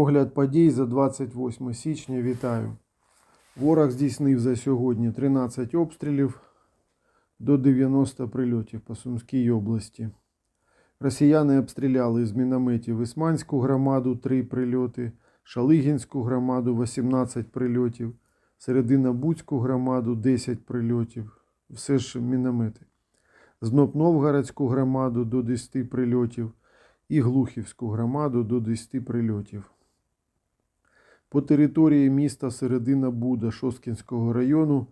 Огляд подій за 28 січня. Вітаю. Ворог здійснив за сьогодні 13 обстрілів до 90 прильотів по Сумській області. Росіяни обстріляли з мінометів Ісманську громаду 3 прильоти, Шалигінську громаду 18 прильотів, Серединобудську громаду 10 прильотів. Все ж міномети. Знопновгородську громаду до 10 прильотів і Глухівську громаду до 10 прильотів. По території міста Середина Буда Шосткінського району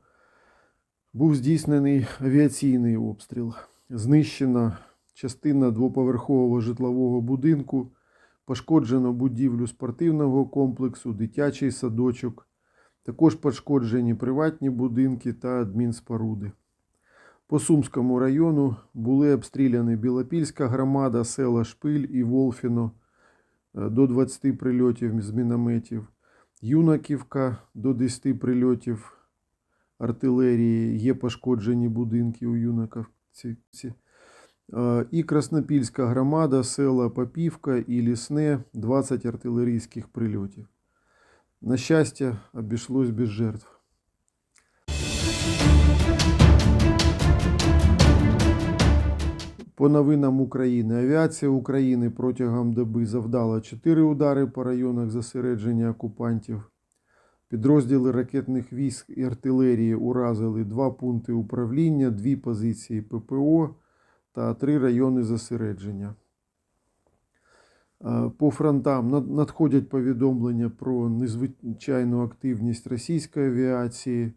був здійснений авіаційний обстріл. Знищена частина двоповерхового житлового будинку, пошкоджено будівлю спортивного комплексу, дитячий садочок, також пошкоджені приватні будинки та адмінспоруди. По Сумському району були обстріляні Білопільська громада, села Шпиль і Волфіно е, до 20 прильотів з мінометів, Юнаківка до 10 прильотів артилерії, є пошкоджені будинки у Юнаковці. Е, І Краснопільська громада, села Попівка і Лісне 20 артилерійських прильотів. На щастя, обійшлось без жертв. По новинам України. Авіація України протягом доби завдала 4 удари по районах зосередження окупантів. Підрозділи ракетних військ і артилерії уразили два пункти управління, дві позиції ППО та три райони зосередження. Е, По фронтам надходять повідомлення про незвичайну активність російської авіації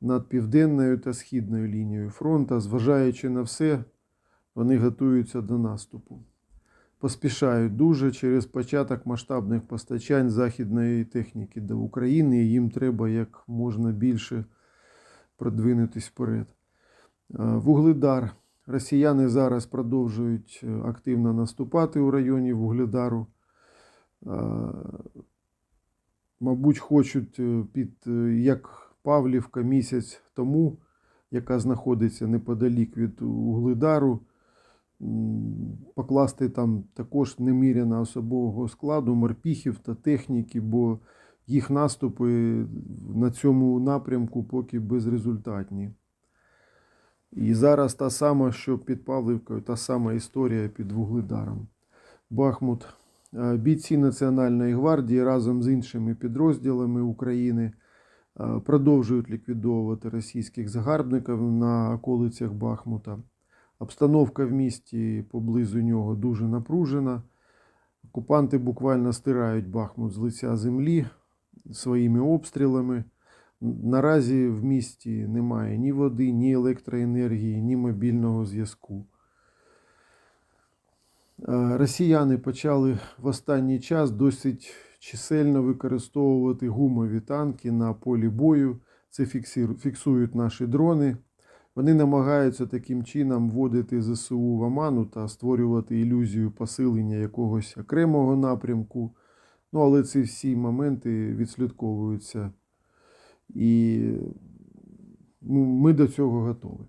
над південною та східною лінією фронту. Зважаючи на все, вони готуються до наступу. Поспішають дуже через початок масштабних постачань західної техніки до України, і їм треба як можна більше продвинутись вперед. Вугледар. Росіяни зараз продовжують е, активно наступати у районі Вугледару. Мабуть, хочуть е, під е, як Павлівка місяць тому, яка знаходиться неподалік від Угледару, покласти там також неміряно особового складу, морпіхів та техніки, бо їх наступи на цьому напрямку поки безрезультатні. І зараз та сама, що під Павлівкою, та сама історія під Вугледаром. Бахмут. Е, Бійці Національної гвардії разом з іншими підрозділами України е, продовжують ліквідовувати російських загарбників на околицях Бахмута. Обстановка в місті поблизу нього дуже напружена. Окупанти буквально стирають Бахмут з лиця землі своїми обстрілами. Наразі в місті немає ні води, ні електроенергії, ні мобільного зв'язку. Е, Росіяни почали в останній час досить чисельно використовувати гумові танки на полі бою. Це фіксують наші дрони. Вони намагаються таким чином вводити ЗСУ в оману та створювати ілюзію посилення якогось окремого напрямку. Ну, але ці всі моменти відслідковуються. І ну, ми до цього готові.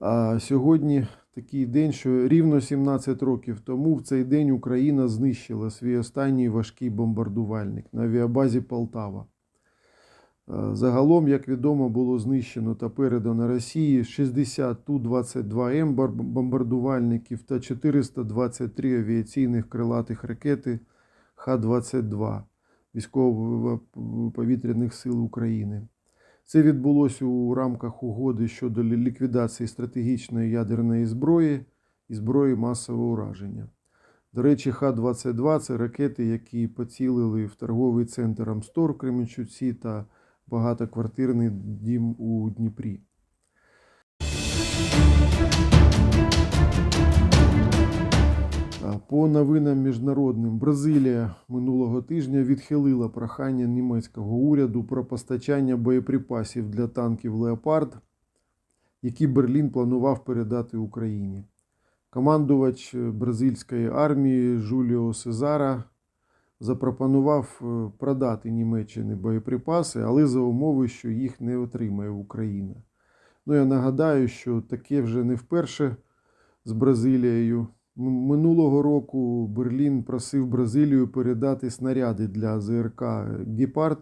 А сьогодні такий день, що рівно 17 років тому в цей день Україна знищила свій останній важкий бомбардувальник на авіабазі Полтава. Е, Загалом, як відомо, було знищено та передано Росії 60 Ту-22М бомбардувальників та 423 авіаційних крилатих ракети Х-22 військово-повітряних сил України. Це відбулося у рамках угоди щодо ліквідації стратегічної ядерної зброї і зброї масового ураження. До речі, Х-22 це ракети, які поцілили в торговий центр Амстор в Кременчуці та багатоквартирний дім у Дніпрі. По новинам міжнародним Бразилія минулого тижня відхилила прохання німецького уряду про постачання боєприпасів для танків Леопард, які Берлін планував передати Україні. Командувач бразильської армії Жуліо Сезара запропонував е, продати Німеччині боєприпаси, але за умови, що їх не отримає Україна. Ну, я нагадаю, що таке вже не вперше з Бразилією Минулого року Берлін просив Бразилію передати снаряди для ЗРК Гепард,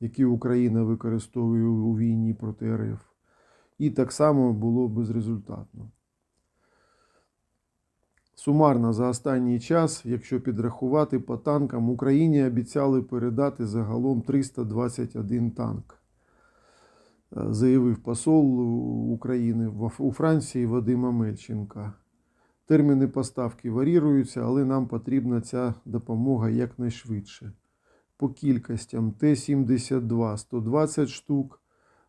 які Україна використовує у війні проти РФ. І так само було безрезультатно. Сумарно за останній час, якщо підрахувати по танкам, Україні обіцяли передати загалом 321 танк, е, заявив посол України у Франції Вадим Амельченка. Терміни поставки варіруються, але нам потрібна ця допомога якнайшвидше. По кількостям Т-72 120 штук,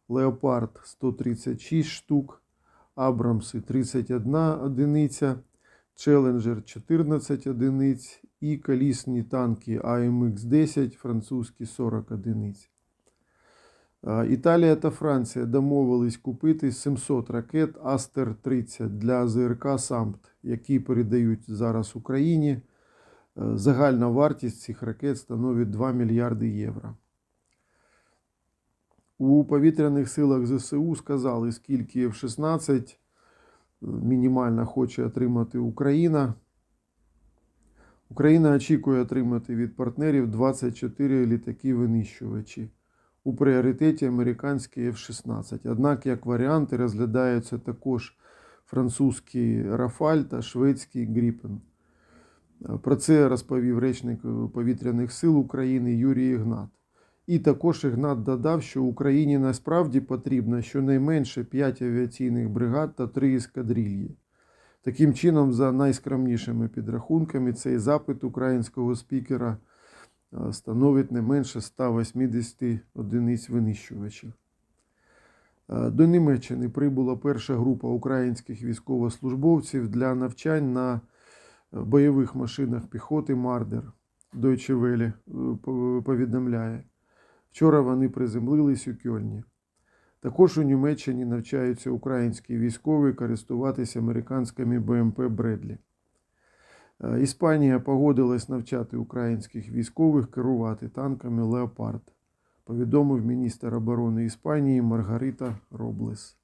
Леопард 136 штук, Абрамси 31 одиниця, Челенджер 14 одиниць і колісні танки АМХ-10 французькі 40 одиниць. Італія та Франція домовились купити 700 ракет Астер-30 для ЗРК Сампт, які передають зараз Україні. Загальна вартість цих ракет становить 2 мільярди євро. У повітряних силах ЗСУ сказали, скільки F-16 мінімально хоче отримати Україна. Україна очікує отримати від партнерів 24 літаки-винищувачі. У пріоритеті американські F-16. Однак, як варіанти, розглядаються також французький Рафаль та шведський Гріпен. Про це розповів речник повітряних сил України Юрій Ігнат. І також Ігнат додав, що Україні насправді потрібно щонайменше 5 авіаційних бригад та 3 ескадрильї. Таким чином, за найскромнішими підрахунками, цей запит українського спікера становить не менше 180 одиниць винищувачів. До Німеччини прибула перша група українських військовослужбовців для навчань на е, бойових машинах піхоти Мардер. Deutsche Welle е, повідомляє. Вчора вони приземлились у Кьольні. Також у Німеччині навчаються українські військові користуватися американськими БМП Бредлі. Е, Іспанія погодилась навчати українських військових керувати танками Леопард, повідомив міністр оборони Іспанії Маргарита Роблес.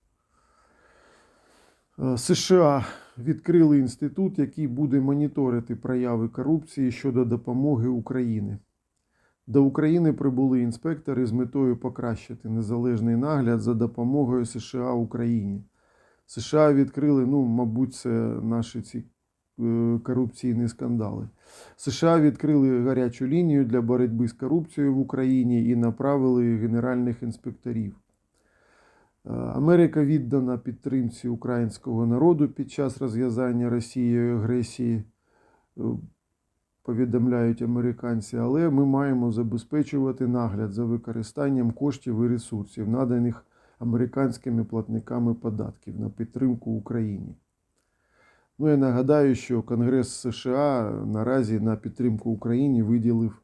Е, США відкрили інститут, який буде моніторити прояви корупції щодо допомоги Україні. До України прибули інспектори з метою покращити незалежний нагляд за допомогою США Україні. США відкрили, ну, мабуть, це наші ці е, корупційні скандали. США відкрили гарячу лінію для боротьби з корупцією в Україні і направили генеральних інспекторів. Е, Америка віддана підтримці українського народу під час розв'язання Росією агресії, е, повідомляють американці, але ми маємо забезпечувати нагляд за використанням коштів і ресурсів, наданих американськими платниками податків на підтримку Україні. Ну, я нагадаю, що Конгрес США наразі на підтримку Україні виділив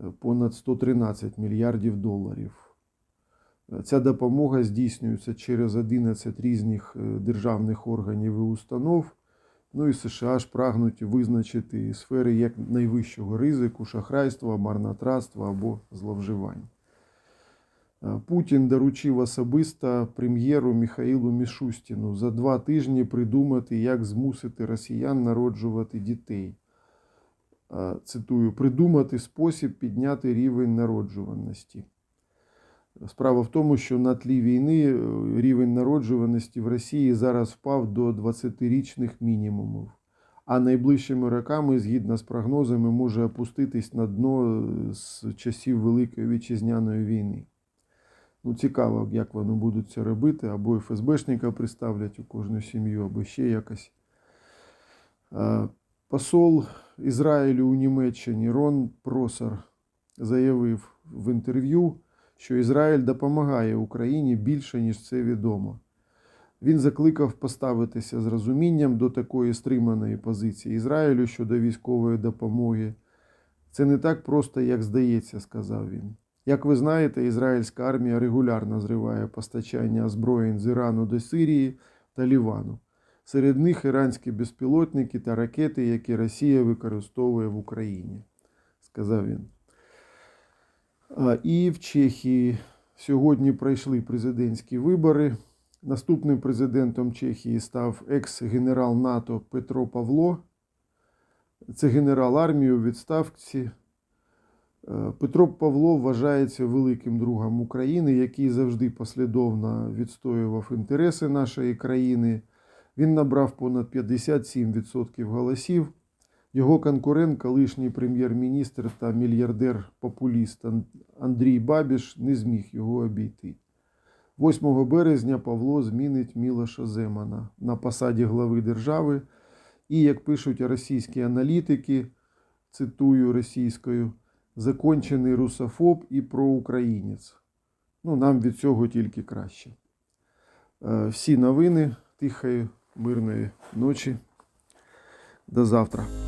е, понад 113 мільярдів доларів. Ця допомога здійснюється через 11 різних е, державних органів і установ. Ну і США ж прагнуть визначити сфери як найвищого ризику, шахрайства, марнотратства або зловживань. Е, Путін доручив особисто прем'єру Міхаїлу Мішустіну за два тижні придумати, як змусити росіян народжувати дітей. Е, Цитую, придумати спосіб підняти рівень народжуваності. Справа в тому, що на тлі війни е, рівень народжуваності в Росії зараз впав до 20-річних мінімумів, а найближчими роками, згідно з прогнозами, може опуститись на дно е, з часів Великої вітчизняної війни. Ну, цікаво, як вони будуть це робити, або ФСБшника приставлять у кожну сім'ю, або ще якось. Е, Посол Ізраїлю у Німеччині Рон Просер заявив в інтерв'ю, що Ізраїль допомагає Україні більше, ніж це відомо. Він закликав поставитися з розумінням до такої стриманої позиції Ізраїлю щодо військової допомоги. Це не так просто, як здається, сказав він. Як ви знаєте, ізраїльська армія регулярно зриває постачання озброєнь з Ірану до Сирії та Лівану. Серед них іранські безпілотники та ракети, які Росія використовує в Україні, сказав він. І в Чехії сьогодні пройшли президентські вибори. Наступним президентом Чехії став екс-генерал НАТО Петро Павло. Це генерал армії у відставці. Е, Петро Павло вважається великим другом України, який завжди послідовно відстоював інтереси нашої країни. Він набрав понад 57% голосів. Його конкурент, колишній прем'єр-міністр та мільярдер-популіст Андрій Бабіш, не зміг його обійти. 8 березня Павло змінить Мілоша Земана на посаді глави держави. І, як пишуть російські аналітики, цитую російською, закончений русофоб і проукраїнець. Ну, нам від цього тільки краще. Е, Всі новини тихої, мирної ночі. До завтра.